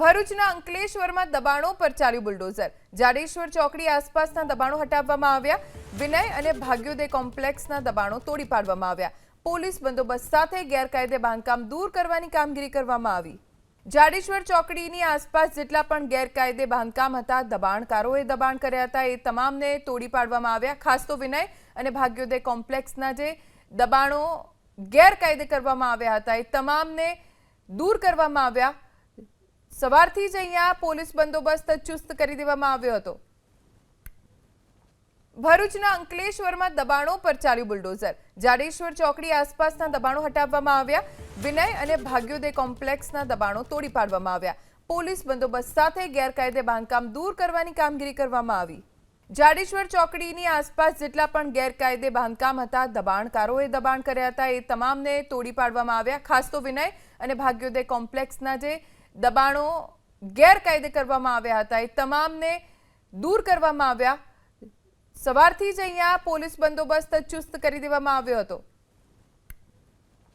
ભરૂચના અંકલેશ્વરમાં દબાણો પર ચાલ્યું બુલડોઝર. જાડેશ્વર ચોકડી આસપાસના દબાણો હટાવવામાં આવ્યા. વિનય અને ભાગ્યોદય કોમ્પ્લેક્સના દબાણો તોડી પાડવામાં આવ્યા. પોલીસ બંદોબસ્ત સાથે ગેરકાયદે બાંધકામ દૂર કરવાની કામગીરી કરવામાં આવી. જાડેશ્વર ચોકડીની આસપાસ જેટલા પણ ગેરકાયદે બાંધકામ હતા, દબાણકારોએ દબાણ કર્યા હતા, એ તમામને તોડી પાડવામાં આવ્યા. ખાસ તો વિનય અને ભાગ્યોદય કોમ્પ્લેક્સના જે દબાણો ગેરકાયદે કરવામાં આવ્યા હતા, એ તમામને દૂર કરવામાં આવ્યા. સવારથી જ અહીંયા પોલીસ બંદોબસ્ત ચુસ્ત કરી દેવામાં આવ્યો હતો. ભરૂચના અંકલેશ્વરમાં દબાણો પર ચાલ્યું બુલડોઝર. જાડેશ્વર ચોકડી આસપાસના દબાણો હટાવવામાં આવ્યા. વિનય અને ભાગ્યોદય કોમ્પ્લેક્સના દબાણો તોડી પાડવામાં આવ્યા. પોલીસ બંદોબસ્ત સાથે ગેરકાયદે બાંધકામ દૂર કરવાની કામગીરી કરવામાં આવી. જાડેશ્વર ચોકડીની આસપાસ જેટલા પણ ગેરકાયદે બાંધકામ હતા, દબાણકારોએ દબાણ કર્યા હતા, એ તમામને તોડી પાડવામાં આવ્યા. ખાસ તો વિનય અને ભાગ્યોદય કોમ્પ્લેક્સના જે દબાણો ગેરકાયદે કરવામાં આવ્યા હતા. એ તમામને દૂર કરવામાં આવ્યા. સવારથી જ અહીંયા પોલીસ બંદોબસ્ત ચુસ્ત કરી દેવામાં આવ્યો હતો.